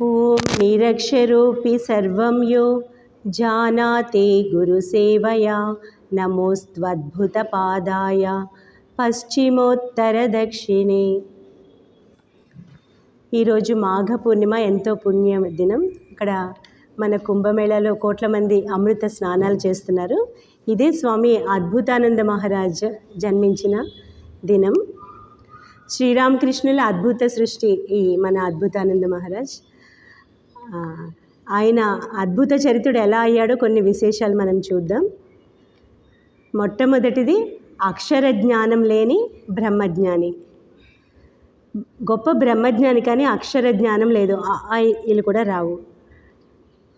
ॐ निरक्षरोऽपि सर्वं यो जानाति गुरुसेवया नमोऽस्त्वद्भुतपादाय పశ్చిమోత్తరదక్షిణే ఈరోజు మాఘ పూర్ణిమ ఎంతో పుణ్య దినం ఇక్కడ మన కుంభమేళాలో కోట్ల మంది అమృత స్నానాలు చేస్తున్నారు ఇదే స్వామి అద్భుతానంద మహారాజ్ జన్మించిన దినం శ్రీరామకృష్ణుల అద్భుత సృష్టి ఈ మన అద్భుతానంద మహారాజ్ ఆ, ఆయన అద్భుత చరిత్రుడు ఎలా అయ్యాడో కొన్ని విశేషాలు మనం చూద్దాం. మొట్టమొదటిది అక్షర జ్ఞానం లేని బ్రహ్మజ్ఞాని. గొప్ప బ్రహ్మజ్ఞాని కానీ అక్షర జ్ఞానం లేదు. ఆ, వీళ్ళు కూడా రావు.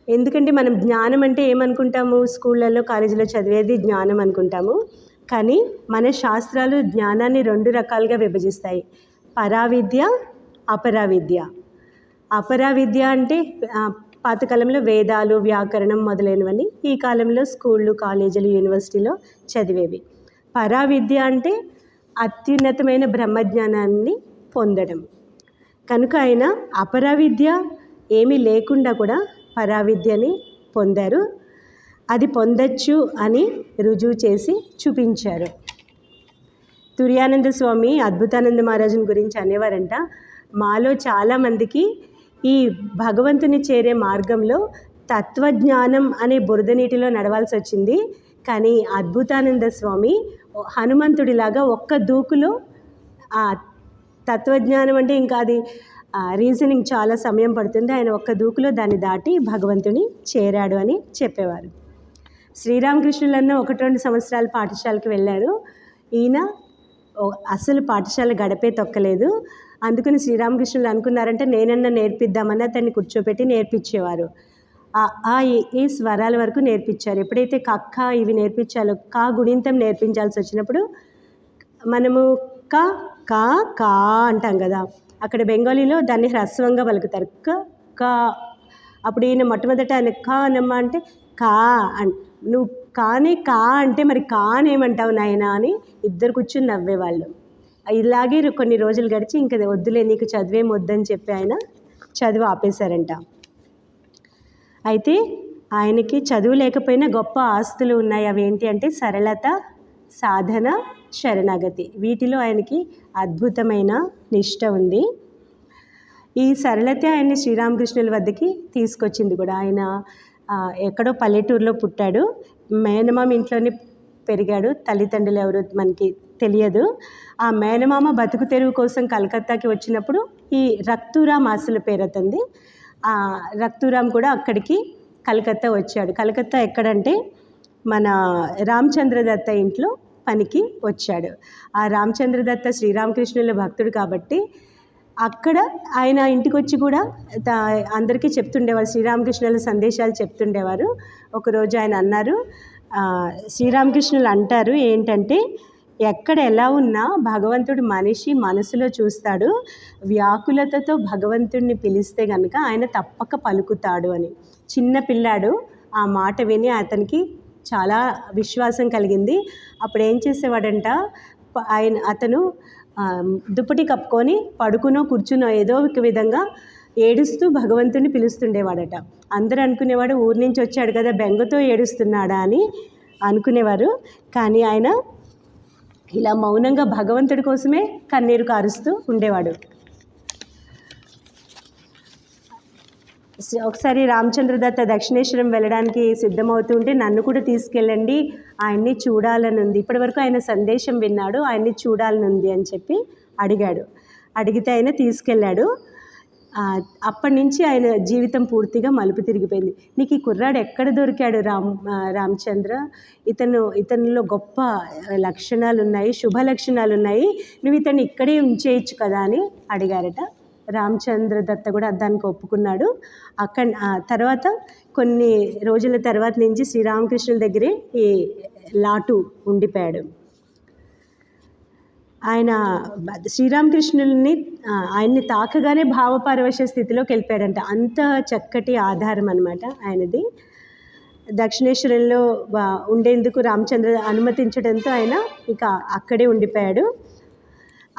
ఎందుకంటే మనం జ్ఞానం అంటే ఏమనుకుంటాము? స్కూళ్ళల్లో కాలేజీలో చదివేది జ్ఞానం అనుకుంటాము. కానీ మన శాస్త్రాలు జ్ఞానాన్ని రెండు రకాలుగా విభజిస్తాయి. పరావిద్య అపరావిద్య. అపరావిద్య అంటే పాతకాలంలో వేదాలు వ్యాకరణం మొదలైనవన్నీ ఈ కాలంలో స్కూళ్ళు కాలేజీలు యూనివర్సిటీలో చదివేవి. పరావిద్య అంటే అత్యున్నతమైన బ్రహ్మజ్ఞానాన్ని పొందడం. కనుక ఆయన అపరావిద్య ఏమీ లేకుండా కూడా పరావిద్యని పొందారు. అది పొందొచ్చు అని రుజువు చేసి చూపించారు. తుర్యానంద స్వామి అద్భుతానంద మహారాజుని గురించి అనేవారంట. మాలో చాలామందికి ఈ భగవంతుని చేరే మార్గంలో తత్వజ్ఞానం అనే బురద నీటిలో నడవాల్సి వచ్చింది. కానీ అద్భుతానంద స్వామి హనుమంతుడిలాగా ఒక్క దూకులో ఆ తత్వజ్ఞానం అంటే ఇంకా అది రీజనింగ్ చాలా సమయం పడుతుంది. ఆయన ఒక్క దూకులో దాన్ని దాటి భగవంతుని చేరాడు అని చెప్పేవారు. శ్రీరామకృష్ణులన్న ఒకటి రెండు సంవత్సరాలు పాఠశాలకు వెళ్ళారు. ఈయన అసలు పాఠశాల గడపే తొక్కలేదు. అందుకని శ్రీరామకృష్ణులు అనుకున్నారంటే నేనన్నా నేర్పిద్దామని అతన్ని కూర్చోపెట్టి నేర్పించేవారు. ఆ ఈ- స్వరాల వరకు నేర్పించారు? ఎప్పుడైతే కక్క ఇవి నేర్పించాలో కా గుణింతం నేర్పించాల్సి వచ్చినప్పుడు మనము క కా కా అంటాం కదా. అక్కడ బెంగాలీలో దాన్ని హ్రస్వంగా పలుకుతారు. క కా. అప్పుడు ఈయన మొట్టమొదట ఆయన కా అనమ్మా అంటే కా అన్ నువ్వు కానే కా అంటే మరి కానేమంటావు నాయనా అని ఇద్దరు కూర్చుని నవ్వేవాళ్ళు. ఇలాగే కొన్ని రోజులు గడిచి ఇంకా వద్దులే నీకు చదివేం వద్దని చెప్పి ఆయన చదువు ఆపేశారంట. అయితే ఆయనకి చదువు లేకపోయినా గొప్ప ఆస్తులు ఉన్నాయి. అవి ఏంటి అంటే సరళత సాధన శరణాగతి. వీటిలో ఆయనకి అద్భుతమైన నిష్ట ఉంది. ఈ సరళత ఆయన్ని శ్రీరామకృష్ణుల వద్దకి తీసుకొచ్చింది కూడా. ఆయన ఎక్కడో పల్లెటూరులో పుట్టాడు. మేనమామ ఇంట్లోనే పెరిగాడు. తల్లిదండ్రులు ఎవరు? మనకి తెలియదు. ఆ మేనమామ బతుకు తెరువు కోసం కలకత్తాకి వచ్చినప్పుడు ఈ రక్తురామ్ అసలు పేరు అతంది ఆ రక్తురామ్ కూడా అక్కడికి కలకత్తా వచ్చాడు. కలకత్తా ఎక్కడంటే మన రామచంద్రదత్త ఇంట్లో పనికి వచ్చాడు. ఆ రామచంద్రదత్త శ్రీరామకృష్ణుల భక్తుడు కాబట్టి అక్కడ ఆయన ఇంటికి వచ్చి కూడా అందరికీ చెప్తుండేవారు. శ్రీరామకృష్ణుల సందేశాలు చెప్తుండేవారు. ఒకరోజు ఆయన అన్నారు శ్రీరామకృష్ణులు అంటారు ఏంటంటే ఎక్కడ ఎలా ఉన్నా భగవంతుడు మనిషి మనసులో చూస్తాడు. వ్యాకులతతో భగవంతుడిని పిలిస్తే కనుక ఆయన తప్పక పలుకుతాడు అని. చిన్న పిల్లాడు ఆ మాట విని అతనికి చాలా విశ్వాసం కలిగింది. అప్పుడు ఏం చేసేవాడంట ప- ఆయన అతను దుప్పటి కప్పుకొని పడుకునో కూర్చునో ఏదో ఒక విధంగా ఏడుస్తూ భగవంతుని పిలుస్తుండేవాడట. అందరూ అనుకునేవాడు ఊరి నుంచి వచ్చాడు కదా బెంగతో ఏడుస్తున్నాడా? అని అనుకునేవారు. కానీ ఆయన ఇలా మౌనంగా భగవంతుడి కోసమే కన్నీరు కారుస్తూ ఉండేవాడు. ఒకసారి రామచంద్రదత్త దక్షిణేశ్వరం వెళ్ళడానికి సిద్ధమవుతూ ఉంటే నన్ను కూడా తీసుకెళ్ళండి ఆయన్ని చూడాలని ఉంది ఇప్పటివరకు ఆయన సందేశం విన్నాడు ఆయన్ని చూడాలని ఉంది అని చెప్పి అడిగాడు. అడిగితే ఆయన తీసుకెళ్ళాడు. అప్పటి నుంచి ఆయన జీవితం పూర్తిగా మలుపు తిరిగిపోయింది. నీకు ఈ కుర్రాడు ఎక్కడ దొరికాడు రామ్ రామచంద్ర? ఇతను ఇతనిలో గొప్ప లక్షణాలు ఉన్నాయి శుభ లక్షణాలు ఉన్నాయి నువ్వు ఇతన్ని ఇక్కడే ఉంచేయచ్చు కదా అని అడిగారట. రామచంద్ర దత్త కూడా దానికి ఒప్పుకున్నాడు. అక్కడ తర్వాత కొన్ని రోజుల తర్వాత నుంచి శ్రీరామకృష్ణుల దగ్గరే ఈ లాటు ఉండిపోయాడు. ఆయన శ్రీరామకృష్ణుల్ని ఆయన్ని తాకగానే భావపరవశ స్థితిలోకి వెళ్ళిపోయాడంట. అంత చక్కటి ఆధారం అనమాట ఆయనది. దక్షిణేశ్వరంలో ఉండేందుకు రామచంద్ర అనుమతించడంతో ఆయన ఇక అక్కడే ఉండిపోయాడు.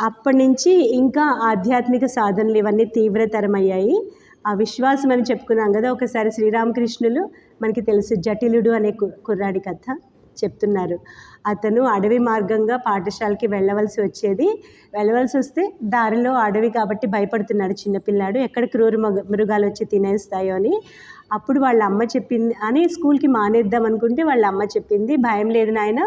అప్పటి నుంచి ఇంకా ఆధ్యాత్మిక సాధనలు ఇవన్నీ తీవ్రతరమయ్యాయి. ఆ విశ్వాసం అని చెప్పుకున్నాం కదా ఒకసారి శ్రీరామకృష్ణులు మనకి తెలుసు జటిలుడు అనే కు- కుర్రాడి కథ. చెప్తున్నారు. అతను అడవి మార్గంగా పాఠశాలకి వెళ్ళవలసి వచ్చేది. వెళ్ళవలసి వస్తే దారిలో అడవి కాబట్టి భయపడుతున్నాడు చిన్నపిల్లాడు ఎక్కడ క్రూర మగ మృగాలు వచ్చి తినేస్తాయో అని. అప్పుడు వాళ్ళ అమ్మ చెప్పింది అని స్కూల్కి మానేద్దాం అనుకుంటే వాళ్ళ అమ్మ చెప్పింది. భయం లేదు నాయన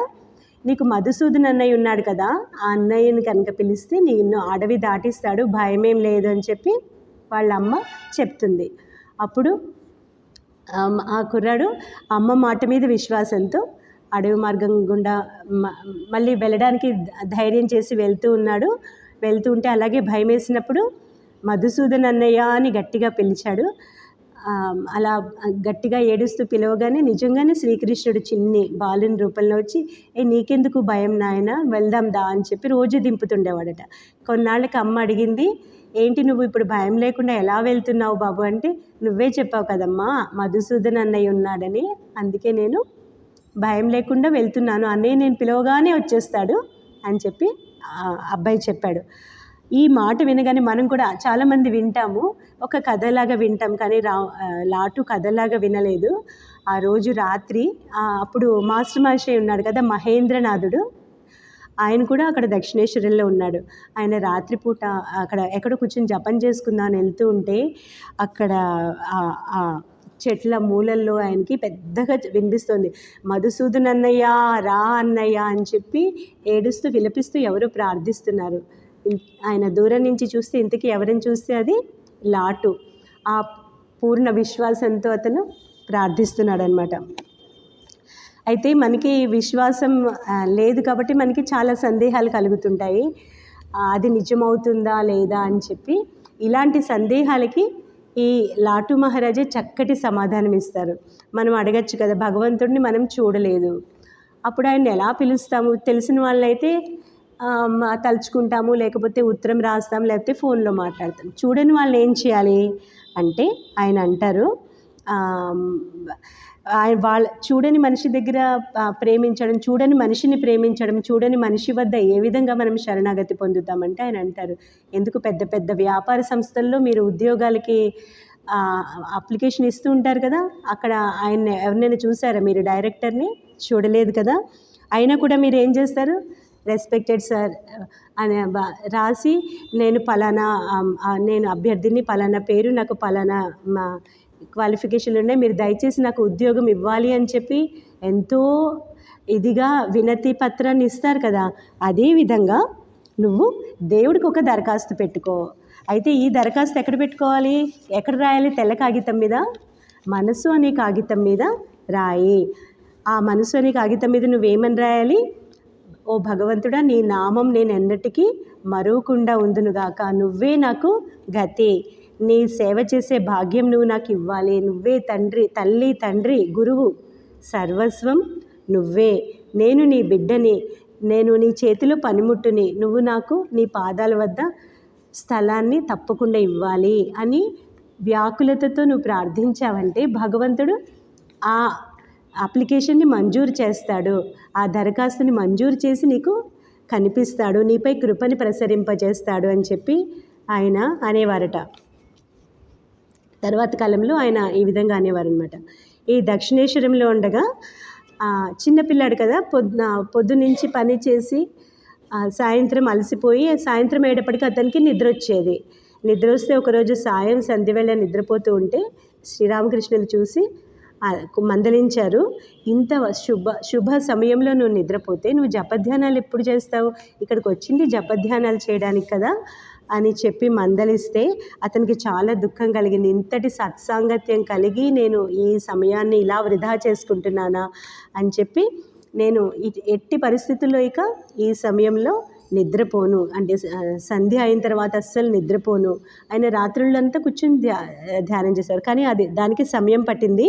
నీకు మధుసూదన్ అన్నయ్య ఉన్నాడు కదా ఆ అన్నయ్యని కనుక పిలిస్తే నిన్ను అడవి దాటిస్తాడు భయమేం లేదు అని చెప్పి వాళ్ళ అమ్మ చెప్తుంది. అప్పుడు ఆ కుర్రాడు అమ్మ మాట మీద విశ్వాసంతో అడవి మార్గం గుండా మ- మళ్ళీ వెళ్ళడానికి ధైర్యం చేసి వెళ్తూ ఉన్నాడు. వెళ్తూ ఉంటే అలాగే భయం వేసినప్పుడు మధుసూదన్ అన్నయ్య అని గట్టిగా పిలిచాడు. అలా గట్టిగా ఏడుస్తూ పిలవగానే నిజంగానే శ్రీకృష్ణుడు చిన్ని బాలుని రూపంలో వచ్చి ఏ నీకెందుకు భయం నాయన? వెళ్దాం దా అని చెప్పి రోజు దింపుతుండేవాడట. కొన్నాళ్ళకి అమ్మ అడిగింది ఏంటి నువ్వు ఇప్పుడు భయం లేకుండా ఎలా వెళ్తున్నావు బాబు? అంటే నువ్వే చెప్పావు కదమ్మా మధుసూదన్ అన్నయ్య ఉన్నాడని. అందుకే నేను భయం లేకుండా వెళ్తున్నాను. అన్నయ్య నేను పిలవగానే వచ్చేస్తాడు అని చెప్పి అబ్బాయి చెప్పాడు. ఈ మాట వినగానే మనం కూడా చాలామంది వింటాము. ఒక కథలాగా వింటాం కానీ రా లాటు కథలాగా వినలేదు. ఆ రోజు రాత్రి అప్పుడు మాస్టర్ మాషే ఉన్నాడు కదా మహేంద్రనాథుడు. ఆయన కూడా అక్కడ దక్షిణేశ్వరంలో ఉన్నాడు. ఆయన రాత్రిపూట అక్కడ ఎక్కడో కూర్చొని జపం చేసుకుందామని వెళ్తూ ఉంటే అక్కడ చెట్ల మూలల్లో ఆయనకి పెద్దగా వినిపిస్తుంది. మధుసూదన్ అన్నయ్య రా అన్నయ్య అని చెప్పి ఏడుస్తూ విలపిస్తూ ఎవరు ప్రార్థిస్తున్నారు. ఆయన దూరం నుంచి చూస్తే ఇంతకీ ఎవరిని చూస్తే అది? లాటు. ఆ పూర్ణ విశ్వాసంతో అతను ప్రార్థిస్తున్నాడు అనమాట అయితే మనకి విశ్వాసం లేదు కాబట్టి మనకి చాలా సందేహాలు కలుగుతుంటాయి. అది నిజమవుతుందా లేదా అని చెప్పి ఇలాంటి సందేహాలకి ఈ లాటు మహారాజే చక్కటి సమాధానం ఇస్తారు మనం అడగచ్చు కదా భగవంతుడిని మనం చూడలేదు. అప్పుడు ఆయన ఎలా పిలుస్తాము? తెలిసిన వాళ్ళైతే తలుచుకుంటాము లేకపోతే ఉత్తరం రాస్తాం లేకపోతే ఫోన్లో మాట్లాడతాం. చూడని వాళ్ళు ఏం చేయాలి? అంటే ఆయన అంటారు ఆయన వాళ్ళ చూడని మనిషి దగ్గర ప్రేమించడం చూడని మనిషిని ప్రేమించడం చూడని మనిషి వద్ద ఏ విధంగా మనం శరణాగతి పొందుతామంటే ఆయన అంటారు. ఎందుకు పెద్ద పెద్ద వ్యాపార సంస్థల్లో మీరు ఉద్యోగాలకి అప్లికేషన్ ఇస్తూ ఉంటారు కదా అక్కడ ఆయన ఎవరినైనా చూసారా మీరు డైరెక్టర్ని? చూడలేదు కదా. అయినా కూడా మీరు ఏం చేస్తారు? రెస్పెక్టెడ్ సార్ అని రాసి నేను పలానా నేను అభ్యర్థిని పలానా పేరు నాకు పలానా మా క్వాలిఫికేషన్లు ఉన్నాయి. మీరు దయచేసి నాకు ఉద్యోగం ఇవ్వాలి అని చెప్పి ఎంతో ఇదిగా వినతి పత్రాన్ని ఇస్తారు కదా. అదే విధంగా నువ్వు దేవుడికి ఒక దరఖాస్తు పెట్టుకో. అయితే ఈ దరఖాస్తు ఎక్కడ పెట్టుకోవాలి? ఎక్కడ రాయాలి? తెల్ల కాగితం మీద? మనసు అనే కాగితం మీద రాయి. ఆ మనసు అనే కాగితం మీద నువ్వేమని రాయాలి? ఓ భగవంతుడా నీ నామం నేను ఎన్నటికీ మరువకుండా ఉందునుగాక. నువ్వే నాకు గతి. నీ సేవ చేసే భాగ్యం నువ్వు నాకు ఇవ్వాలి. నువ్వే తండ్రి తల్లి తండ్రి గురువు సర్వస్వం నువ్వే. నేను నీ బిడ్డని నేను నీ చేతిలో పనిముట్టుని నువ్వు నాకు నీ పాదాల వద్ద స్థలాన్ని తప్పకుండా ఇవ్వాలి అని వ్యాకులతతో నువ్వు ప్రార్థించావంటే భగవంతుడు ఆ అప్లికేషన్ని మంజూరు చేస్తాడు. ఆ దరఖాస్తుని మంజూరు చేసి నీకు కనిపిస్తాడు. నీపై కృపని ప్రసరింపజేస్తాడు అని చెప్పి ఆయన అనేవారట. తర్వాత కాలంలో ఆయన ఈ విధంగా అనేవారు అనమాట ఈ దక్షిణేశ్వరంలో ఉండగా చిన్నపిల్లాడు కదా పొద్దున పొద్దు పని చేసి సాయంత్రం అలసిపోయి సాయంత్రం అయ్యేటప్పటికి అతనికి నిద్ర వచ్చేది నిద్ర వస్తే ఒకరోజు సాయం సంధ్యవేళ నిద్రపోతూ ఉంటే శ్రీరామకృష్ణులు చూసి మందలించారు ఇంత శుభ శుభ సమయంలో నువ్వు నిద్రపోతే నువ్వు జపధ్యానాలు ఎప్పుడు చేస్తావు? ఇక్కడికి వచ్చింది జపధ్యానాలు చేయడానికి కదా అని చెప్పి మందలిస్తే అతనికి చాలా దుఃఖం కలిగింది. ఇంతటి సత్సాంగత్యం కలిగి నేను ఈ సమయాన్ని ఇలా వృధా చేసుకుంటున్నానా అని చెప్పి నేను ఎట్టి పరిస్థితుల్లో ఇక ఈ సమయంలో నిద్రపోను. అంటే సంధ్య అయిన తర్వాత అస్సలు నిద్రపోను. ఆయన రాత్రులంతా కూర్చుని ధ్యా ధ్యానం చేశారు కానీ అది దానికి సమయం పట్టింది.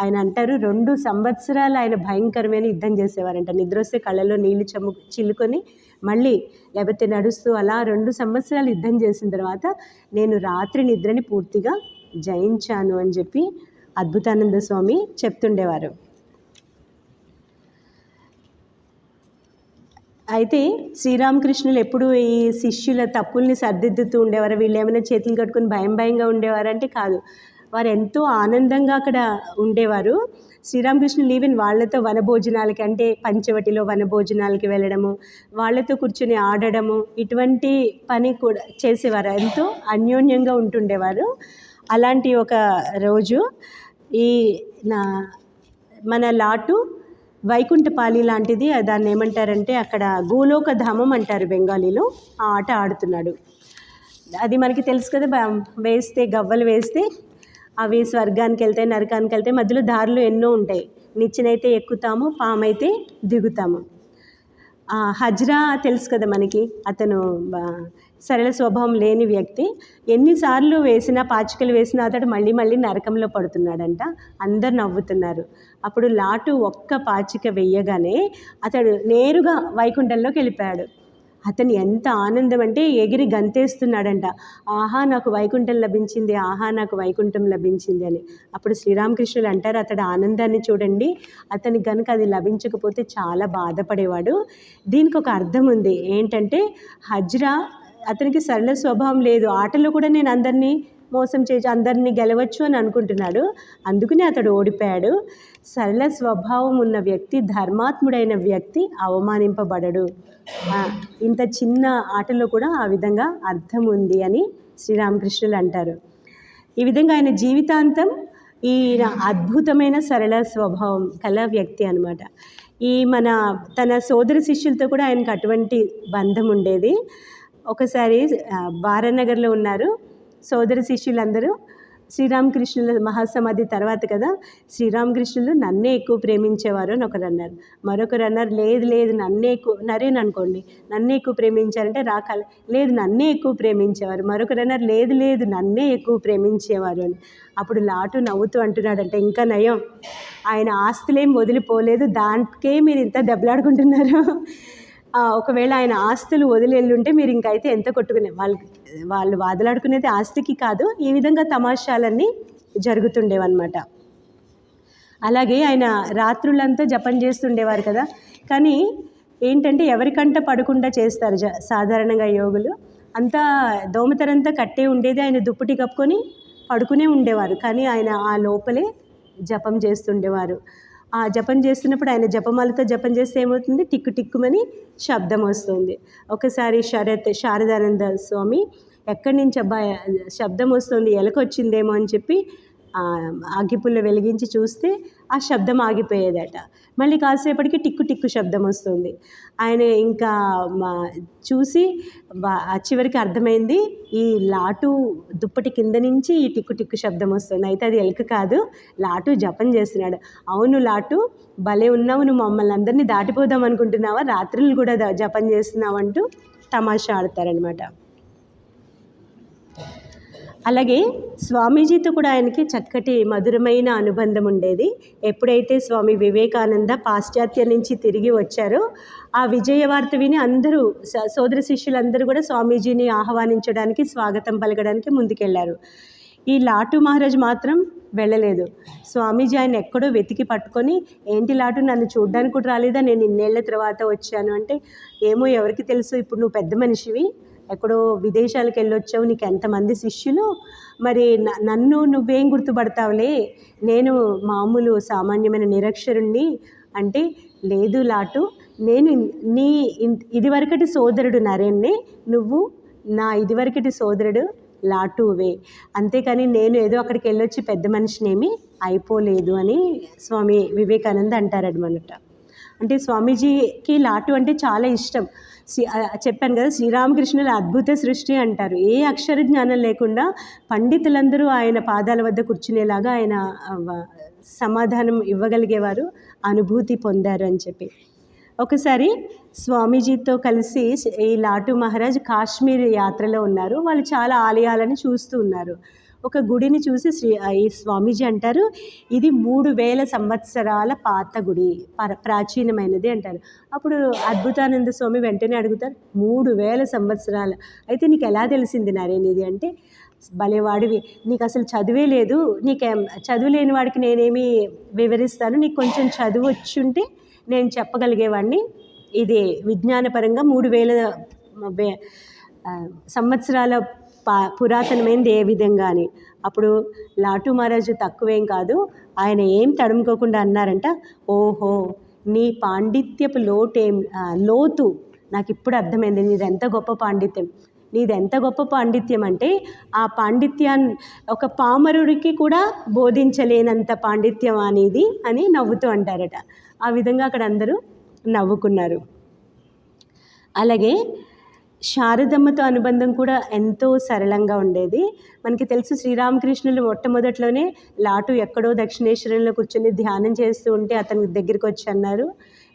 ఆయన అంటారు రెండు సంవత్సరాలు ఆయన భయంకరమైన యుద్ధం చేసేవారంట. నిద్ర వస్తే కళ్ళలో నీళ్ళు చమ్ము చిల్లుకొని మళ్ళీ లేకపోతే నడుస్తూ అలా రెండు సంవత్సరాలు యుద్ధం చేసిన తర్వాత నేను రాత్రి నిద్రని పూర్తిగా జయించాను అని చెప్పి అద్భుతానంద స్వామి చెప్తుండేవారు. అయితే శ్రీరామకృష్ణులు ఎప్పుడు ఈ శిష్యుల తప్పుల్ని సర్దిద్దుతూ ఉండేవారు? వీళ్ళు ఏమైనా చేతులు కట్టుకుని భయం భయంగా ఉండేవారంటే కాదు. వారు ఎంతో ఆనందంగా అక్కడ ఉండేవారు. శ్రీరామకృష్ణులు ఈవెన్ వాళ్ళతో వనభోజనాలకి అంటే పంచవటిలో వనభోజనాలకి వెళ్ళడము వాళ్ళతో కూర్చొని ఆడడము ఇటువంటి పని కూడా చేసేవారు. ఎంతో అన్యోన్యంగా ఉంటుండేవారు. అలాంటి ఒక రోజు ఈ నా మన లాటు వైకుంఠపాలి లాంటిది దాన్ని ఏమంటారంటే అక్కడ గోలోక ధామం అంటారు బెంగాలీలో ఆ ఆట ఆడుతున్నాడు. అది మనకి తెలుసు కదా వేస్తే గవ్వలు వేస్తే అవి స్వర్గానికి వెళ్తాయి నరకానికి వెళ్తాయి మధ్యలో దారులు ఎన్నో ఉంటాయి. నిచ్చెనైతే ఎక్కుతాము పామైతే దిగుతాము. హజ్రా తెలుసు కదా మనకి అతను సరళ స్వభావం లేని వ్యక్తి. ఎన్నిసార్లు వేసినా పాచికలు వేసినా అతడు మళ్ళీ మళ్ళీ నరకంలో పడుతున్నాడంట. అందరు నవ్వుతున్నారు. అప్పుడు లాటు ఒక్క పాచిక వెయ్యగానే అతడు నేరుగా వైకుంఠంలోకి వెళ్ళిపోయాడు. అతను ఎంత ఆనందం అంటే ఎగిరి గంతేస్తున్నాడంట. ఆహా నాకు వైకుంఠం లభించింది ఆహా నాకు వైకుంఠం లభించింది అని. అప్పుడు శ్రీరామకృష్ణులు అంటారు అతడు ఆనందాన్ని చూడండి అతనికి కనుక అది లభించకపోతే చాలా బాధపడేవాడు. దీనికి ఒక అర్థం ఉంది. ఏంటంటే హజ్రా అతనికి సరళ స్వభావం లేదు. ఆటలో కూడా నేను అందరినీ మోసం చేసి అందరినీ గెలవచ్చు అని అనుకుంటున్నాడు. అందుకనే అతడు ఓడిపోయాడు. సరళ స్వభావం ఉన్న వ్యక్తి ధర్మాత్ముడైన వ్యక్తి అవమానింపబడడు. ఇంత చిన్న ఆటలో కూడా ఆ విధంగా అర్థం ఉంది అని శ్రీరామకృష్ణులు అంటారు. ఈ విధంగా ఆయన జీవితాంతం ఈయన అద్భుతమైన సరళ స్వభావం కల వ్యక్తి అనమాట ఈ మన తన సోదర శిష్యులతో కూడా ఆయనకు అటువంటి బంధం ఉండేది. ఒకసారి బారనగర్లో బారానగర్లో ఉన్నారు. సోదర శిష్యులందరూ శ్రీరామకృష్ణుల మహాసమాధి తర్వాత కదా శ్రీరామకృష్ణులు నన్నే ఎక్కువ ప్రేమించేవారు అని ఒకరు అన్నారు. మరొకరు అన్నారు లేదు లేదు నన్నే ఎక్కువ నరేన్ అనుకోండి నన్నే ఎక్కువ ప్రేమించారంటే రాకాలి లేదు నన్నే ఎక్కువ ప్రేమించేవారు. మరొకరు అన్నారు లేదు లేదు నన్నే ఎక్కువ ప్రేమించేవారు అని. అప్పుడు లాటు నవ్వుతూ అంటున్నాడంటే ఇంకా నయం ఆయన ఆస్తులేం వదిలిపోలేదు దానికే మీరు ఇంత దెబ్బలాడుకుంటున్నారు. ఒకవేళ ఆయన ఆస్తులు వదిలేళ్ళుంటే మీరు ఇంకైతే ఎంత కొట్టుకునే వాళ్ళకి వాళ్ళు వాదులాడుకునేది ఆస్తికి కాదు ఈ విధంగా తమాషాలన్నీ జరుగుతుండేవన్నమాట. అలాగే ఆయన రాత్రులంతా జపం చేస్తుండేవారు కదా. కానీ ఏంటంటే ఎవరికంట పడకుండా చేస్తారు జ సాధారణంగా యోగులు. అంతా దోమతరంతా కట్టే ఉండేది ఆయన దుప్పటి కప్పుకొని పడుకునే ఉండేవారు. కానీ ఆయన ఆ లోపలే జపం చేస్తుండేవారు. ఆ జపం చేస్తున్నప్పుడు ఆయన జపమాలతో జపం చేస్తే ఏమవుతుంది? టిక్కు టిక్కుమని శబ్దం వస్తుంది. ఒకసారి శరత్ శారదానంద స్వామి ఎక్కడి నుంచి అబ్బా శబ్దం వస్తుంది ఎలకొచ్చిందేమో అని చెప్పి అగ్గిపుల్ల వెలిగించి చూస్తే ఆ శబ్దం ఆగిపోయేదట. మళ్ళీ కాసేపటికి టిక్కు టిక్కు శబ్దం వస్తుంది. ఆయన ఇంకా మా చూసి బా- ఆ చివరికి అర్థమైంది ఈ లాటు దుప్పటి కింద నుంచి ఈ టిక్కు టిక్కు శబ్దం వస్తుంది. అయితే అది ఎలుక కాదు లాటు జపం చేస్తున్నాడు. అవును లాటు భలే ఉన్నావు నువ్వు మమ్మల్ని అందరినీ దాటిపోదాం అనుకుంటున్నావా? రాత్రులు కూడా జపం చేస్తున్నావు అంటూ తమాషా ఆడతారనమాట అలాగే స్వామీజీతో కూడా ఆయనకి చక్కటి మధురమైన అనుబంధం ఉండేది. ఎప్పుడైతే స్వామి వివేకానంద పాశ్చాత్య నుంచి తిరిగి వచ్చారో ఆ విజయవార్త విని అందరూ స- సోదర శిష్యులందరూ కూడా స్వామీజీని ఆహ్వానించడానికి స్వాగతం పలకడానికి ముందుకెళ్ళారు. ఈ లాటు మహారాజ్ మాత్రం వెళ్ళలేదు. స్వామీజీ ఆయన ఎక్కడో వెతికి పట్టుకొని ఏంటి లాటు నన్ను చూడ్డానికి కూడా రాలేదా? నేను ఇన్నేళ్ళ తర్వాత వచ్చాను. అంటే ఏమో ఎవరికి తెలుసు? ఇప్పుడు నువ్వు పెద్ద మనిషివి. ఎక్కడో విదేశాలకు వెళ్ళొచ్చావు నీకు ఎంతమంది శిష్యులు? మరి నన్ను నువ్వేం గుర్తుపడతావులే? నేను మామూలు సామాన్యమైన నిరక్షరుణ్ణి అంటే లేదు లాటు నేను నీ ఇన్- ఇదివరకటి సోదరుడు నరేన్నే నువ్వు నా ఇదివరకటి సోదరుడు లాటువే. అంతేకాని నేను ఏదో అక్కడికి వెళ్ళొచ్చి పెద్ద మనిషినేమి అయిపోలేదు అని స్వామి వివేకానంద అంటారనమాట అంటే స్వామీజీకి లాటు అంటే చాలా ఇష్టం. శ్రీ చెప్పాను కదా శ్రీరామకృష్ణుల అద్భుత సృష్టి అంటారు. ఏ అక్షర జ్ఞానం లేకుండా పండితులందరూ ఆయన పాదాల వద్ద కూర్చునేలాగా ఆయన సమాధానం ఇవ్వగలిగేవారు అనుభూతి పొందారు అని చెప్పి. ఒకసారి స్వామీజీతో కలిసి ఈ లాటు మహారాజ్ కాశ్మీర్ యాత్రలో ఉన్నారు. వాళ్ళు చాలా ఆలయాలను చూస్తూ ఉన్నారు. ఒక గుడిని చూసి శ్రీ ఈ స్వామీజీ అంటారు ఇది మూడు వేల సంవత్సరాల పాత గుడి ప్రాచీనమైనది అంటారు. అప్పుడు అద్భుతానంద స్వామి వెంటనే అడుగుతారు మూడు వేల సంవత్సరాలు అయితే నీకు ఎలా తెలిసింది నరేన్ ఇది అంటే భలేవాడివి నీకు అసలు చదివే లేదు నీకేం చదువు లేని వాడికి నేనేమి వివరిస్తాను నీకు కొంచెం చదువు వచ్చి ఉంటే నేను చెప్పగలిగేవాడిని. ఇది విజ్ఞానపరంగా మూడు వేల సంవత్సరాల పా పురాతనమైనది ఏ విధంగా అని అప్పుడు లాటు మహారాజు తక్కువేం కాదు ఆయన ఏం తడుముకోకుండా అన్నారంట ఓహో నీ పాండిత్యపు లోటేం లోతు నాకు ఇప్పుడు అర్థమైంది నీది ఎంత గొప్ప పాండిత్యం. నీది ఎంత గొప్ప పాండిత్యం అంటే ఆ పాండిత్యాన్ని ఒక పామరుడికి కూడా బోధించలేనంత పాండిత్యం అనేది అని నవ్వుతూ అంటారట. ఆ విధంగా అక్కడ అందరూ నవ్వుకున్నారు. అలాగే శారదమ్మతో అనుబంధం కూడా ఎంతో సరళంగా ఉండేది. మనకి తెలుసు శ్రీరామకృష్ణులు మొట్టమొదట్లోనే లాటు ఎక్కడో దక్షిణేశ్వరంలో కూర్చొని ధ్యానం చేస్తూ ఉంటే అతని దగ్గరికి వచ్చి అన్నారు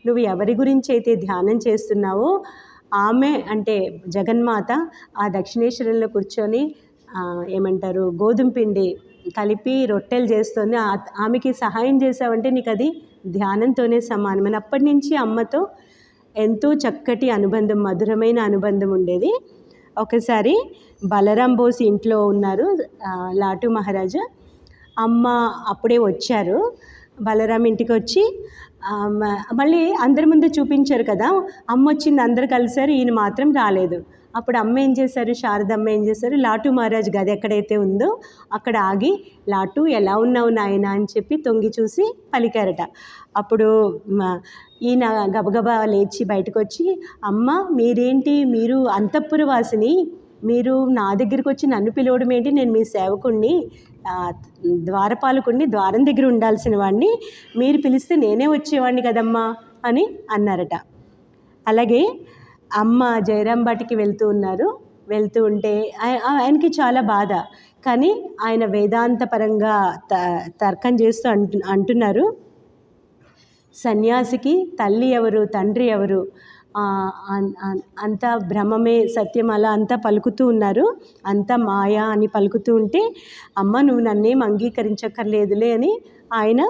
నువ్వు ఎవరి గురించి అయితే ధ్యానం చేస్తున్నావో ఆమె అంటే జగన్మాత ఆ దక్షిణేశ్వరంలో కూర్చొని ఏమంటారు గోధుమ పిండి కలిపి రొట్టెలు చేస్తుంది. ఆ- ఆమెకి సహాయం చేసావంటే నీకు అది ధ్యానంతోనే సమానమని అప్పటి నుంచి అమ్మతో ఎంతో చక్కటి అనుబంధం మధురమైన అనుబంధం ఉండేది. ఒకసారి బలరాం బోస్ ఇంట్లో ఉన్నారు లాటు మహారాజు. అమ్మ అప్పుడే వచ్చారు. బలరాం ఇంటికి వచ్చి మళ్ళీ అందరి ముందు చూపించారు కదా అమ్మ వచ్చింది అందరు కలిసారు ఈయన మాత్రం రాలేదు. అప్పుడు అమ్మ ఏం చేశారు? శారదమ్మ ఏం చేశారు? లాటు మహారాజ్ గది ఎక్కడైతే ఉందో అక్కడ ఆగి లాటు ఎలా ఉన్నావు నాయన? అని చెప్పి తొంగి చూసి పలికారట. అప్పుడు మ- ఈయన గబగబా లేచి బయటకు వచ్చి అమ్మ మీరేంటి? మీరు అంతఃపురవాసిని. మీరు నా దగ్గరికి వచ్చి నన్ను పిలవడం ఏంటి? నేను మీ సేవకుణ్ణి ఆ, ద్వారపాలకుణ్ణి ద్వారం దగ్గర ఉండాల్సిన వాడిని మీరు పిలిస్తే నేనే వచ్చేవాడిని కదమ్మా అని అన్నారట. అలాగే అమ్మ జయరాంబాటికి వెళ్తూ ఉన్నారు. వెళ్తూ ఉంటే ఆయనకి చాలా బాధ. కానీ ఆయన వేదాంతపరంగా త తర్కం చేస్తూ అంటు అంటున్నారు. సన్యాసికి తల్లి ఎవరు తండ్రి ఎవరు అన్- అంతా భ్రమమే సత్యం అలా అంతా పలుకుతూ ఉన్నారు. అంతా మాయా అని పలుకుతూ ఉంటే అమ్మ నువ్వు నన్నేం అంగీకరించక్కర్లేదులే అని ఆయన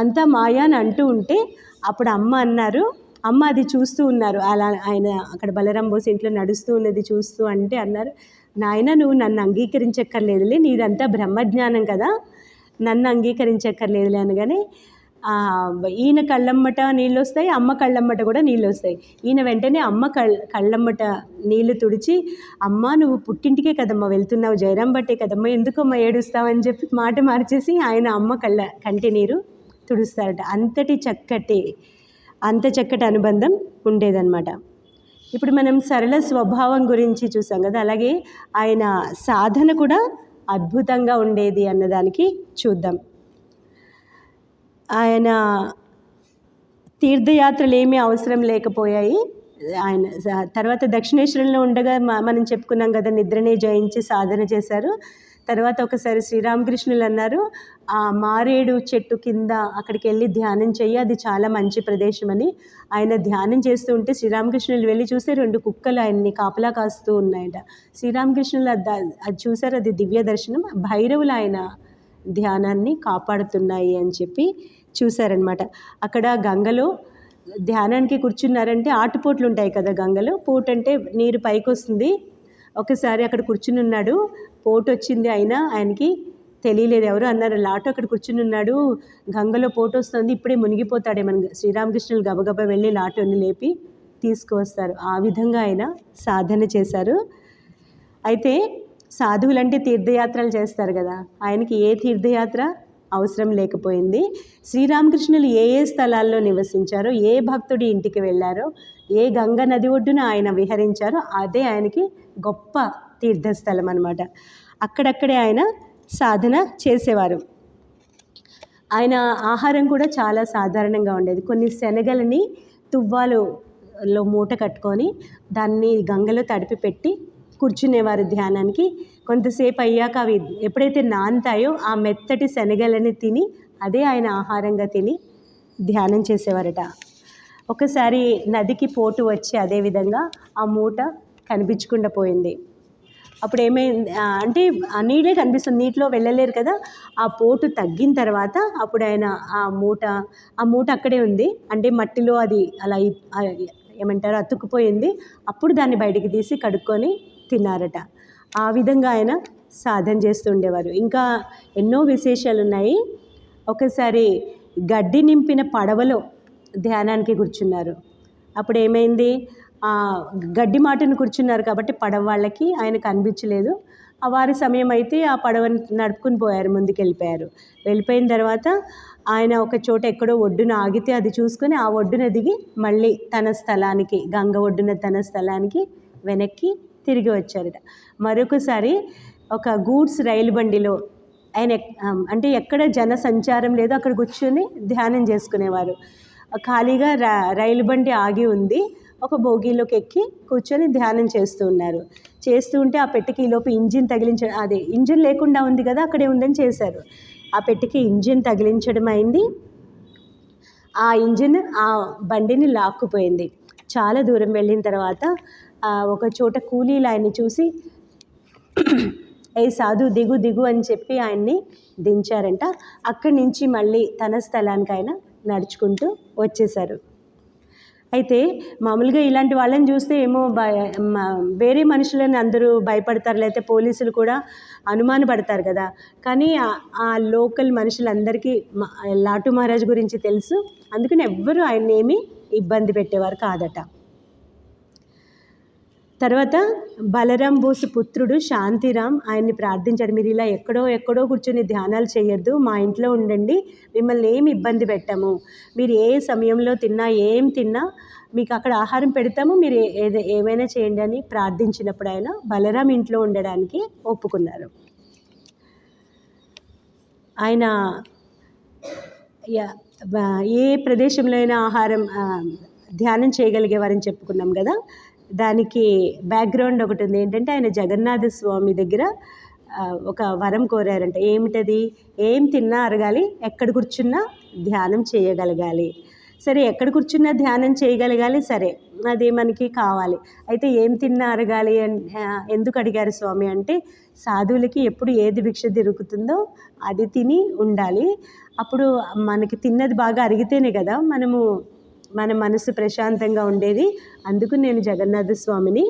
అంతా మాయా అని అంటూ ఉంటే అప్పుడు అమ్మ అన్నారు అమ్మ అది చూస్తూ ఉన్నారు. అలా ఆయన అక్కడ బలరాం బోస్ ఇంట్లో నడుస్తూ ఉన్నది చూస్తూ అంటే అన్నారు నాయన నువ్వు నన్ను అంగీకరించక్కర్లేదులే నీదంతా బ్రహ్మజ్ఞానం కదా నన్ను అంగీకరించక్కర్లేదులే అనగానే ఈయన కళ్ళమ్మట నీళ్ళు వస్తాయి అమ్మ కళ్ళమ్మట కూడా నీళ్ళు వస్తాయి ఈయన వెంటనే అమ్మ కళ్ కళ్ళమ్మట నీళ్ళు తుడిచి అమ్మ నువ్వు పుట్టింటికే కదమ్మా వెళ్తున్నావు జయరాం బట్టే కదమ్మా ఎందుకమ్మా ఏడుస్తావని చెప్పి మాట మార్చేసి ఆయన అమ్మ కళ్ళ కంటి నీరు తుడుస్తారట. అంతటి చక్కటి అంత చక్కటి అనుబంధం ఉండేదన్నమాట. ఇప్పుడు మనం సరళ స్వభావం గురించి చూసాం కదా అలాగే ఆయన సాధన కూడా అద్భుతంగా ఉండేది అన్నదానికి చూద్దాం. ఆయన తీర్థయాత్రలు ఏమీ అవసరం లేకపోయాయి. ఆయన తర్వాత దక్షిణేశ్వరంలో ఉండగా మనం చెప్పుకున్నాం కదా నిద్రనే జయించి సాధన చేశారు. తర్వాత ఒకసారి శ్రీరామకృష్ణులు అన్నారు ఆ మారేడు చెట్టు కింద అక్కడికి వెళ్ళి ధ్యానం చెయ్యి అది చాలా మంచి ప్రదేశం అని. ఆయన ధ్యానం చేస్తూ ఉంటే శ్రీరామకృష్ణులు వెళ్ళి చూస్తే రెండు కుక్కలు ఆయన్ని కాపలా కాస్తూ ఉన్నాయట. శ్రీరామకృష్ణులు అది చూసారు అది దివ్య దర్శనం. భైరవులు ఆయన ధ్యానాన్ని కాపాడుతున్నాయి అని చెప్పి చూశారనమాట అక్కడ గంగలో ధ్యానానికి కూర్చున్నారంటే ఆటుపోట్లు ఉంటాయి కదా గంగలో. పోటు అంటే నీరు పైకి వస్తుంది ఒకసారి అక్కడ కూర్చుని ఉన్నాడు. పోటు వచ్చింది అయినా ఆయనకి తెలియలేదు. ఎవరు అన్నారు లాటు అక్కడ కూర్చుని ఉన్నాడు గంగలో పోటు వస్తుంది ఇప్పుడే మునిగిపోతాడేమని శ్రీరామకృష్ణులు గబగబా వెళ్ళి లాటోని లేపి తీసుకువస్తారు. ఆ విధంగా ఆయన సాధన చేశారు. అయితే సాధువులంటే తీర్థయాత్రలు చేస్తారు కదా ఆయనకి ఏ తీర్థయాత్ర అవసరం లేకపోయింది. శ్రీరామకృష్ణులు ఏ ఏ స్థలాల్లో నివసించారో ఏ భక్తుడి ఇంటికి వెళ్ళారో ఏ గంగా నది ఒడ్డున ఆయన విహరించారో అదే ఆయనకి గొప్ప తీర్థస్థలం అనమాట అక్కడక్కడే ఆయన సాధన చేసేవారు. ఆయన ఆహారం కూడా చాలా సాధారణంగా ఉండేది. కొన్ని శనగలని తువ్వాలులో మూట కట్టుకొని దాన్ని గంగలో తడిపి పెట్టి కూర్చునేవారు ధ్యానానికి. కొంతసేపు అయ్యాక అవి ఎప్పుడైతే నాంతాయో ఆ మెత్తటి శనగలని తిని అదే ఆయన ఆహారంగా తిని ధ్యానం చేసేవారట. ఒకసారి నదికి పోటు వచ్చి అదేవిధంగా ఆ మూట కనిపించకుండా పోయింది. అప్పుడు ఏమైంది అంటే ఆ నీడే కనిపిస్తుంది నీటిలో వెళ్ళలేరు కదా ఆ పోటు తగ్గిన తర్వాత అప్పుడు ఆయన ఆ మూట ఆ మూట అక్కడే ఉంది. అంటే మట్టిలో అది అలా ఏమంటారు అతుక్కుపోయింది. అప్పుడు దాన్ని బయటికి తీసి కడుక్కొని తిన్నారట. ఆ విధంగా ఆయన సాధన చేస్తుండేవారు ఇంకా ఎన్నో విశేషాలు ఉన్నాయి ఒకసారి గడ్డి నింపిన పడవలో ధ్యానానికి కూర్చున్నారు. అప్పుడు ఏమైంది గడ్డి మాటను కూర్చున్నారు కాబట్టి పడవ వాళ్ళకి ఆయన కనిపించలేదు ఆ వారి సమయం అయితే ఆ పడవని నడుపుకుని పోయారు ముందుకు వెళ్ళిపోయారు వెళ్ళిపోయిన తర్వాత ఆయన ఒక చోట ఎక్కడో ఒడ్డున ఆగితే అది చూసుకొని ఆ ఒడ్డున దిగి మళ్ళీ తన స్థలానికి గంగ ఒడ్డున తన స్థలానికి వెనక్కి తిరిగి వచ్చారట. మరొకసారి ఒక గూడ్స్ రైలు బండిలో ఆయన ఎక్- అంటే ఎక్కడ జన సంచారం లేదో అక్కడ కూర్చొని ధ్యానం చేసుకునేవారు. ఖాళీగా రైలు బండి ఆగి ఉంది. ఒక బోగీలోకి ఎక్కి కూర్చొని ధ్యానం చేస్తూ ఉన్నారు. చేస్తూ ఉంటే ఆ పెట్టెకి ఈలోపు ఇంజిన్ తగిలించడం అదే ఇంజిన్ లేకుండా ఉంది కదా అక్కడే ఉందని చేశారు. ఆ పెట్టెకి ఇంజిన్ తగిలించడం అయింది. ఆ ఇంజిన్ ఆ బండిని లాక్కుపోయింది. చాలా దూరం వెళ్ళిన తర్వాత ఒక చోట కూలీలు ఆయన్ని చూసి ఏ సాధు దిగు దిగు అని చెప్పి ఆయన్ని దించారంట. అక్కడి నుంచి మళ్ళీ తన స్థలానికి ఆయన నడుచుకుంటూ వచ్చేసారు అయితే మామూలుగా ఇలాంటి వాళ్ళని చూస్తే ఏమో భయ వేరే మనుషులని అందరూ భయపడతారు లేకపోతే పోలీసులు కూడా అనుమానపడతారు కదా. కానీ ఆ- లోకల్ మనుషులందరికీ లాటు మహారాజ్ గురించి తెలుసు. అందుకని ఎవ్వరూ ఆయన్ని ఏమీ ఇబ్బంది పెట్టేవారు కాదట. తర్వాత బలరాం బోసు పుత్రుడు శాంతిరామ్ ఆయన్ని ప్రార్థించాడు. మీరు ఇలా ఎక్కడో ఎక్కడో కూర్చొని ధ్యానాలు చేయొద్దు మా ఇంట్లో ఉండండి మిమ్మల్ని ఏమి ఇబ్బంది పెట్టాము. మీరు ఏ సమయంలో తిన్నా ఏం తిన్నా మీకు అక్కడ ఆహారం పెడతాము మీరు ఏదో ఏమైనా చేయండి అని ప్రార్థించినప్పుడు ఆయన బలరాం ఇంట్లో ఉండడానికి ఒప్పుకున్నారు. ఆయన యా- ఏ ప్రదేశంలో అయినా ఆహారం ధ్యానం చేయగలిగేవారని చెప్పుకున్నాం కదా. దానికి బ్యాక్గ్రౌండ్ ఒకటి ఉంది. ఏంటంటే ఆయన జగన్నాథ స్వామి దగ్గర ఒక వరం కోరారంట. ఏమిటది? ఏం తిన్నా అరగాలి ఎక్కడ కూర్చున్నా ధ్యానం చేయగలగాలి. సరే ఎక్కడ కూర్చున్నా ధ్యానం చేయగలగాలి సరే అది మనకి కావాలి. అయితే ఏం తిన్నా అరగాలి ఎందుకు అడిగారు స్వామి అంటే సాధువులకి ఎప్పుడు ఏది భిక్ష దొరుకుతుందో అది తిని ఉండాలి. అప్పుడు మనకి తిన్నది బాగా అరిగితేనే కదా మనము మన మనసు ప్రశాంతంగా ఉండేది. అందుకు నేను జగన్నాథ స్వామిని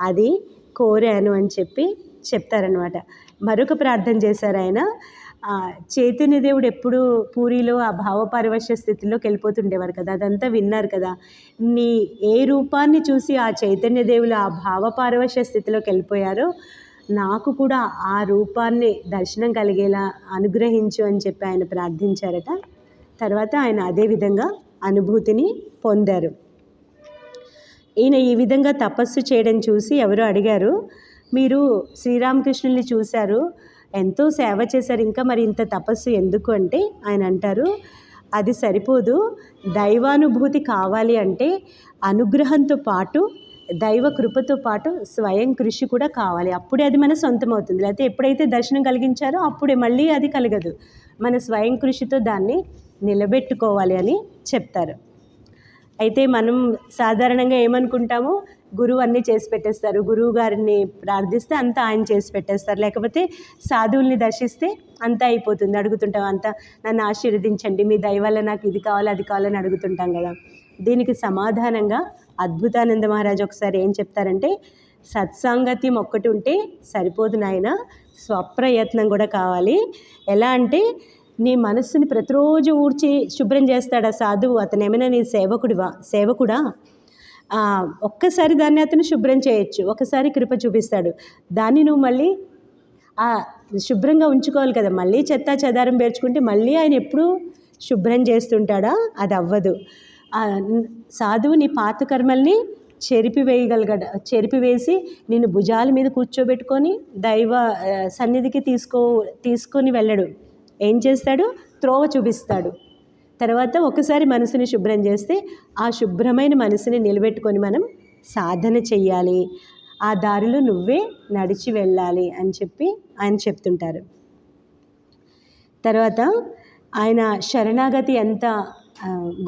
అది కోరాను అని చెప్పి చెప్తారనమాట మరొక ప్రార్థన చేశారు ఆయన. చైతన్య దేవుడు ఎప్పుడు పూరిలో ఆ భావపారవశ్య స్థితిలోకి వెళ్ళిపోతుండేవారు కదా. అదంతా విన్నారు కదా. నీ ఏ రూపాన్ని చూసి ఆ చైతన్య దేవులు ఆ భావపారవశ్య స్థితిలోకి వెళ్ళిపోయారో నాకు కూడా ఆ రూపాన్ని దర్శనం కలిగేలా అనుగ్రహించు అని చెప్పి ఆయన ప్రార్థించారట. తర్వాత ఆయన అదే విధంగా అనుభూతిని పొందారు. ఈయన ఈ విధంగా తపస్సు చేయడం చూసి ఎవరో అడిగారు మీరు శ్రీరామకృష్ణుల్ని చూశారు ఎంతో సేవ చేశారు ఇంకా మరి ఇంత తపస్సు ఎందుకు? అంటే ఆయన అంటారు అది సరిపోదు దైవానుభూతి కావాలి అంటే అనుగ్రహంతో పాటు దైవ కృపతో పాటు స్వయం కృషి కూడా కావాలి. అప్పుడే అది మన సొంతం అవుతుంది లేకపోతే ఎప్పుడైతే దర్శనం కలిగించారో అప్పుడే మళ్ళీ అది కలగదు. మన స్వయం కృషితో దాన్ని నిలబెట్టుకోవాలి అని చెప్తారు. అయితే మనం సాధారణంగా ఏమనుకుంటాము? గురువు అన్నీ చేసి పెట్టేస్తారు. గురువు గారిని ప్రార్థిస్తే అంతా ఆయన చేసి పెట్టేస్తారు. లేకపోతే సాధువుల్ని దర్శిస్తే అంతా అయిపోతుంది. అడుగుతుంటాం అంతా నన్ను ఆశీర్వదించండి. మీ దయవల్ల నాకు ఇది కావాలి అది కావాలని అడుగుతుంటాం కదా. దీనికి సమాధానంగా అద్భుతానంద మహారాజ్ ఒకసారి ఏం చెప్తారంటే సత్సాంగత్యం ఒక్కటి ఉంటే సరిపోదు నాయన. స్వప్రయత్నం కూడా కావాలి. ఎలా అంటే నీ మనస్సుని ప్రతిరోజు ఊడ్చి శుభ్రం చేస్తాడా సాధువు? అతను ఏమైనా నీ సేవకుడివా? సేవకుడా? ఒక్కసారి దాన్ని అతను శుభ్రం చేయొచ్చు. ఒకసారి కృప చూపిస్తాడు. దాన్ని నువ్వు మళ్ళీ శుభ్రంగా ఉంచుకోవాలి కదా. మళ్ళీ చెత్త చెదారం పేర్చుకుంటే మళ్ళీ ఆయన ఎప్పుడు శుభ్రం చేస్తుంటాడా? అది అవ్వదు సాధువు నీ పాత కర్మల్ని చెరిపివేయగలగ చెరిపివేసి నిన్ను భుజాల మీద కూర్చోబెట్టుకొని దైవ సన్నిధికి తీసుకో తీసుకొని వెళ్ళడు. ఏం చేస్తాడు? త్రోవ చూపిస్తాడు. తర్వాత ఒకసారి మనసుని శుభ్రం చేస్తే ఆ శుభ్రమైన మనసుని నిలబెట్టుకొని మనం సాధన చెయ్యాలి. ఆ దారిలో నువ్వే నడిచి వెళ్ళాలి అని చెప్పి ఆయన చెప్తుంటారు. తర్వాత ఆయన శరణాగతి ఎంత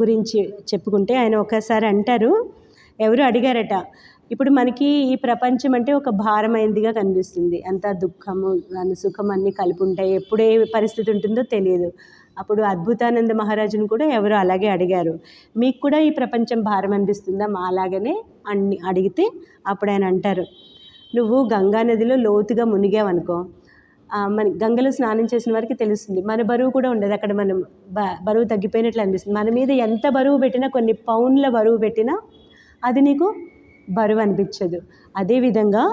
గురించి చెప్పుకుంటే ఆయన ఒకసారి అంటారు ఎవరు అడిగారట ఇప్పుడు మనకి ఈ ప్రపంచం అంటే ఒక భారమైందిగా కనిపిస్తుంది. అంతా దుఃఖము అను సుఖం అన్నీ కలిపి ఉంటాయి ఎప్పుడు ఏ పరిస్థితి ఉంటుందో తెలియదు. అప్పుడు అద్భుతానంద మహారాజును కూడా ఎవరు అలాగే అడిగారు. మీకు కూడా ఈ ప్రపంచం భారం అనిపిస్తుందా మా అలాగనే అన్ని అడిగితే అప్పుడు ఆయన అంటారు నువ్వు గంగా నదిలో లోతుగా మునిగావనుకో మన గంగలో స్నానం చేసిన వారికి తెలుస్తుంది. మన బరువు కూడా ఉండదు. అక్కడ మనం బ- బరువు తగ్గిపోయినట్లు అనిపిస్తుంది. మన మీద ఎంత బరువు పెట్టినా కొన్ని పౌన్ల బరువు పెట్టినా అది నీకు బరువు అనిపించదు. అదేవిధంగా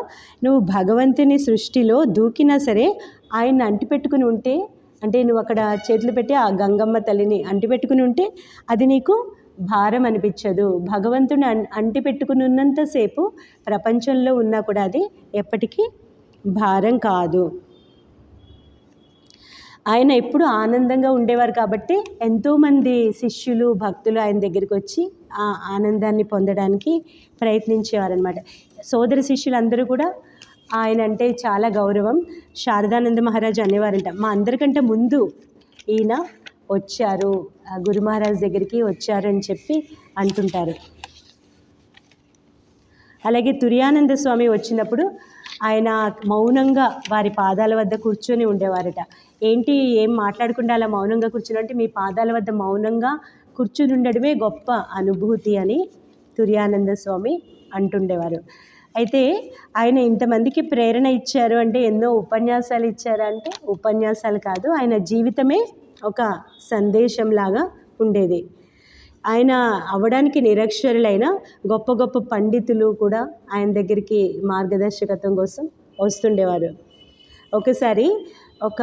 నువ్వు భగవంతుని సృష్టిలో దూకినా సరే ఆయన అంటిపెట్టుకుని ఉంటే అంటే నువ్వు అక్కడ చేతులు పెట్టి ఆ గంగమ్మ తల్లిని అంటిపెట్టుకుని ఉంటే అది నీకు భారం అనిపించదు. భగవంతుని అం అంటిపెట్టుకుని ఉన్నంతసేపు ప్రపంచంలో ఉన్నా కూడా అది ఎప్పటికీ భారం కాదు. ఆయన ఎప్పుడు ఆనందంగా ఉండేవారు కాబట్టి ఎంతోమంది శిష్యులు భక్తులు ఆయన దగ్గరికి వచ్చి ఆ ఆనందాన్ని పొందడానికి ప్రయత్నించేవారనమాట సోదర శిష్యులందరూ కూడా ఆయన అంటే చాలా గౌరవం. శారదానంద మహారాజ్ అనేవారంట. మా అందరికంటే ముందు ఈయన వచ్చారు. ఆ గురు మహారాజ్ దగ్గరికి వచ్చారు అని చెప్పి అంటుంటారు. అలాగే తుర్యానంద స్వామి వచ్చినప్పుడు ఆయన మౌనంగా వారి పాదాల వద్ద కూర్చొని ఉండేవారట. ఏంటి ఏం మాట్లాడకుండా అలా మౌనంగా కూర్చుని అంటే మీ పాదాల వద్ద మౌనంగా కూర్చుని ఉండడమే గొప్ప అనుభూతి అని తుర్యానంద స్వామి అంటుండేవారు. అయితే ఆయన ఇంతమందికి ప్రేరణ ఇచ్చారు అంటే ఎన్నో ఉపన్యాసాలు ఇచ్చారు అంటే ఉపన్యాసాలు కాదు ఆయన జీవితమే ఒక సందేశంలాగా ఉండేది. ఆయన అవడానికి నిరక్షరులైన గొప్ప గొప్ప పండితులు కూడా ఆయన దగ్గరికి మార్గదర్శకత్వం కోసం వస్తుండేవారు. ఒకసారి ఒక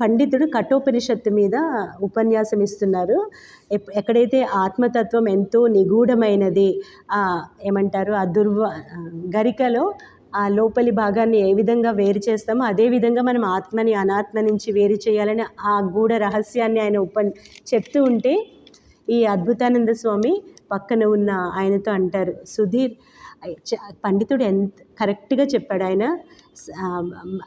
పండితుడు కఠోపనిషత్తు మీద ఉపన్యాసం ఇస్తున్నారు. ఎప్- ఎక్కడైతే ఆత్మతత్వం ఎంతో నిగూఢమైనది ఏమంటారు ఆ దుర్వ గరికలో ఆ లోపలి భాగాన్ని ఏ విధంగా వేరు చేస్తామో అదే విధంగా మనం ఆత్మని అనాత్మ నుంచి వేరు చేయాలని ఆ గూఢ రహస్యాన్ని ఆయన ఉప చెప్తూ ఉంటే ఈ అద్భుతానంద స్వామి పక్కన ఉన్న ఆయనతో అంటారు. సుధీర్ చ- పండితుడు ఎంత కరెక్ట్గా చెప్పాడు. ఆయన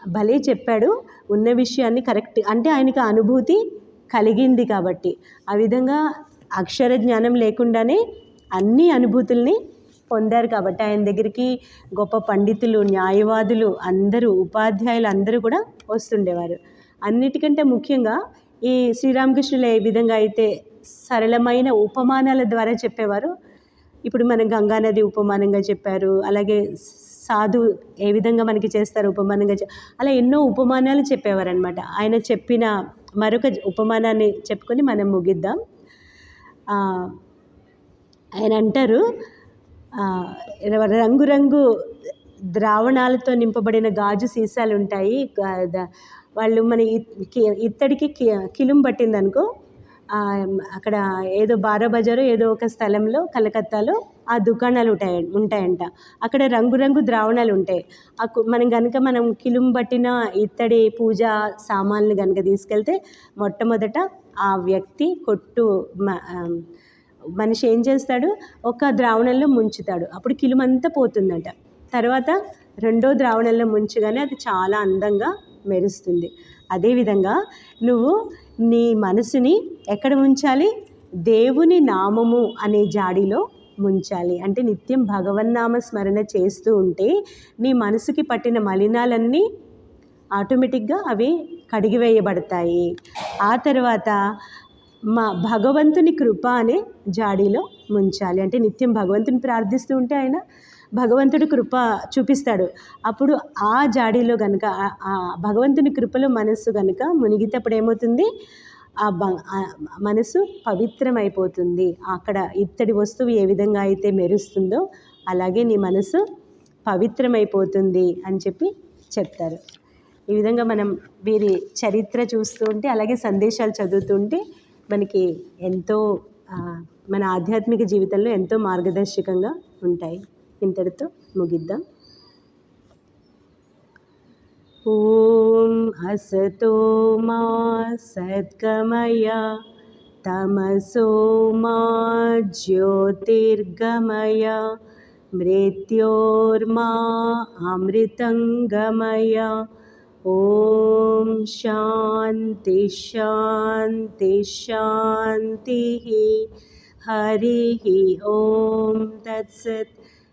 భలే చెప్పాడు. ఉన్న విషయాన్ని కరెక్ట్ అంటే ఆయనకి అనుభూతి కలిగింది కాబట్టి. ఆ విధంగా అక్షర జ్ఞానం లేకుండానే అన్ని అనుభూతుల్ని పొందారు కాబట్టి. ఆయన దగ్గరికి గొప్ప పండితులు న్యాయవాదులు అందరూ ఉపాధ్యాయులు అందరూ కూడా వస్తుండేవారు. అన్నిటికంటే ముఖ్యంగా ఈ శ్రీరామకృష్ణులు ఏ విధంగా అయితే సరళమైన ఉపమానాల ద్వారా చెప్పేవారు. ఇప్పుడు మన గంగానది ఉపమానంగా చెప్పారు. అలాగే సాధు ఏ విధంగా మనకి చేస్తారు ఉపమానంగా చె- అలా ఎన్నో ఉపమానాలు చెప్పేవారు అనమాట ఆయన చెప్పిన మరొక ఉపమానాన్ని చెప్పుకొని మనం ముగిద్దాం. ఆయన అంటారు రంగురంగు ద్రావణాలతో నింపబడిన గాజు సీసాలు ఉంటాయి వాళ్ళు మన కి- ఇత్తడికి కి- కిలుం పట్టిందనుకో అక్కడ ఏదో బారా బజారు ఏదో ఒక స్థలంలో కలకత్తాలో ఆ దుకాణాలు ఉంటాయి ఉంటాయంట. అక్కడ రంగురంగు ద్రావణాలు ఉంటాయి. ఆ కు- మనం కనుక మనం కిలుం పట్టిన ఇత్తడి పూజా సామాన్లు కనుక తీసుకెళ్తే మొట్టమొదట ఆ వ్యక్తి కొట్టు మ- మనిషి ఏం చేస్తాడు? ఒక ద్రావణంలో ముంచుతాడు. అప్పుడు కిలుమంతా పోతుందంట. తర్వాత రెండో ద్రావణంలో ముంచగానే అది చాలా అందంగా మెరుస్తుంది. అదేవిధంగా నువ్వు నీ మనసుని ఎక్కడ ఉంచాలి దేవుని నామము అనే జాడిలో ముంచాలి. అంటే నిత్యం భగవన్నామ స్మరణ చేస్తూ ఉంటే నీ మనసుకి పట్టిన మలినాలన్నీ ఆటోమేటిక్గా అవి కడిగివేయబడతాయి. ఆ తర్వాత మా భగవంతుని కృప అనే జాడీలో ముంచాలి. అంటే నిత్యం భగవంతుని ప్రార్థిస్తూ ఉంటే ఆయన భగవంతుడి కృప చూపిస్తాడు. అప్పుడు ఆ జాడీలో కనుక ఆ- భగవంతుని కృపలో మనస్సు కనుక మునిగితే అప్పుడు ఏమవుతుంది? ఆ బ- మనసు పవిత్రమైపోతుంది. అక్కడ ఇత్తడి వస్తువు ఏ విధంగా అయితే మెరుస్తుందో అలాగే నీ మనసు పవిత్రమైపోతుంది అని చెప్పి చెప్తారు. ఈ విధంగా మనం వీరి చరిత్ర చూస్తూ ఉంటే అలాగే సందేశాలు చదువుతుంటే మనకి ఎంతో మన ఆధ్యాత్మిక జీవితంలో ఎంతో మార్గదర్శకంగా ఉంటాయి. इन्ते मुगितं ॐ हसतो मा सद्गमय तमसो मा ज्योतिर्गमय मृत्योर्मा अमृतङ्गमय ॐ शान्ति शान्ति शान्तिः हरिः ॐ दत्सत्